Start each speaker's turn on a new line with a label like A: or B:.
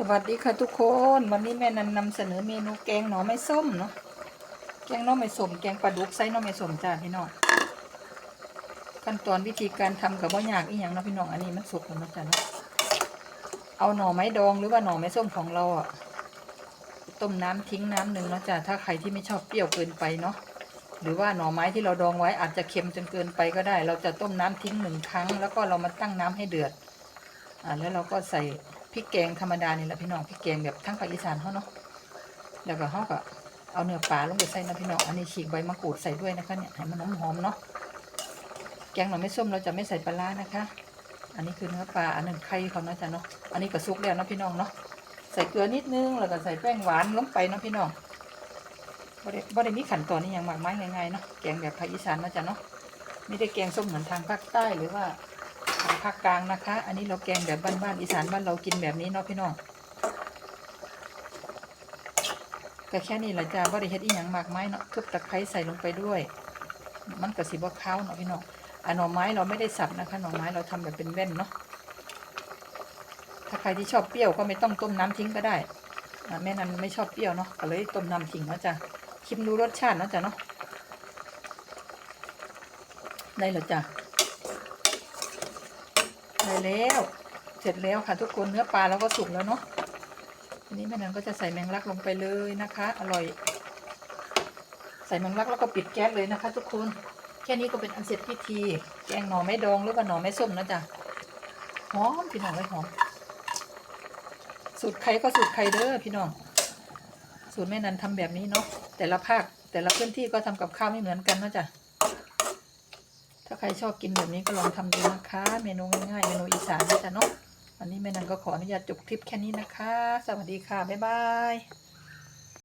A: สวัสดีค่ะทุกคน วันนี้แม่นันนำเสนอเมนูแกงหน่อไม้ส้มเนาะแกงหน่อไม้ส้มแกงปลาดุกไส้หน่อไม้ส้มจ้าพี่น้องขั้นตอนวิธีการทำกับว่ายากอีหยังเนาะพี่น้องอันนี้มันสุกแล้วนะจ้าเนาะเอาหน่อไม้ดองหรือว่าหน่อไม้ส้มของเราอะต้มน้ำทิ้งน้ำหนึ่งเนาะจ้าถ้าใครที่ไม่ชอบเปรี้ยวเกินไปเนาะหรือว่าหน่อไม้ที่เราดองไว้อาจจะเค็มจนเกินไปก็ได้ เราจะต้มน้ำทิ้งหนึ่งครั้ง แล้วก็เรามาตั้งน้ำให้เดือดอ่าแล้วเราก็ใส่ ริกแกงธรรมดานี่แหละพี่น้องพริกแกงแบบทั้งภาคอีสานเขาเนาะแล้วก็เขาก็เอาเนื้อปลาลงไปใส่นะพี่น้องอันนี้ฉีกใบมะกรูดใส่ด้วยนะคะเนี่ยให้มันหอมๆเนาะแกงหน่อไม่ส้มเราจะไม่ใส่ปลาร้านะคะ อันนี้คือเนื้อปลาอันหนึ่งไข่เขาเนาะจ้ะเนาะอันนี้ก็ซุกแล้วนะพี่น้องเนาะใส่เกลือนิดนึงแล้วก็ใส่แป้งหวานลงไปเนาะพี่น้องบ่ได้บ่ได้มีขั้นตอนนี้อย่างมากมายง่ายๆเนาะแกงแบบภาคอีสานเนาะจ้ะเนาะไม่ได้แกงส้มเหมือนทางภาคใต้หรือว่า ทางภาคกลางนะคะ อันนี้เราแกงแบบบ้านๆอีสานบ้านเรากินแบบนี้เนาะพี่น้องก็แค่นี้แหละจ้าบ่ได้เฮ็ดอีหยังมากไมายเนาะทุบตะไคร้ใส่ลงไปด้วย มันก็สิบ่คาวเนาะพี่น้องอะหน่อไม้เราไม่ได้สับนะคะหน่อไม้เราทำแบบเป็นแว่นเนาะถ้าใครที่ชอบเปรี้ยวก็ไม่ต้องต้มน้ำทิ้งก็ได้แม่นันไม่ชอบเปรี้ยวเนาะก็เลยต้มน้ำทิ้งเนาะจ้ะชิมดูรสชาติเนาะจ้ะเนาะได้แล้วจ้ะ ได้แล้ว เสร็จแล้วค่ะทุกคนเนื้อปลาเราก็สุกแล้วเนาะทีนี้แม่นันก็จะใส่แมงลักลงไปเลยนะคะ อร่อย ใส่แมงลักแล้วก็ปิดแก๊สเลยนะคะ ทุกคนแค่นี้ก็เป็นอันเสร็จพิธี แกงหน่อไม้ดองหรือว่าหน่อไม้ส้มนะจ๊ะหอมพี่น้องไว้หอมสูตรใครก็สูตรใครเด้อพี่น้อง สูตรแม่นันทำแบบนี้เนาะแต่ละภาคแต่ละพื้นที่ก็ทำกับข้าวไม่เหมือนกันนะจ๊ะ ถ้าใครชอบกินแบบนี้ก็ลองทำดูนะคะ เมนูง่ายๆเมนูอีสานนะจ๊ะเนาะวันนี้แม่นันก็ขออนุญาตจบคลิปแค่นี้นะคะ สวัสดีค่ะ บ๊ายบาย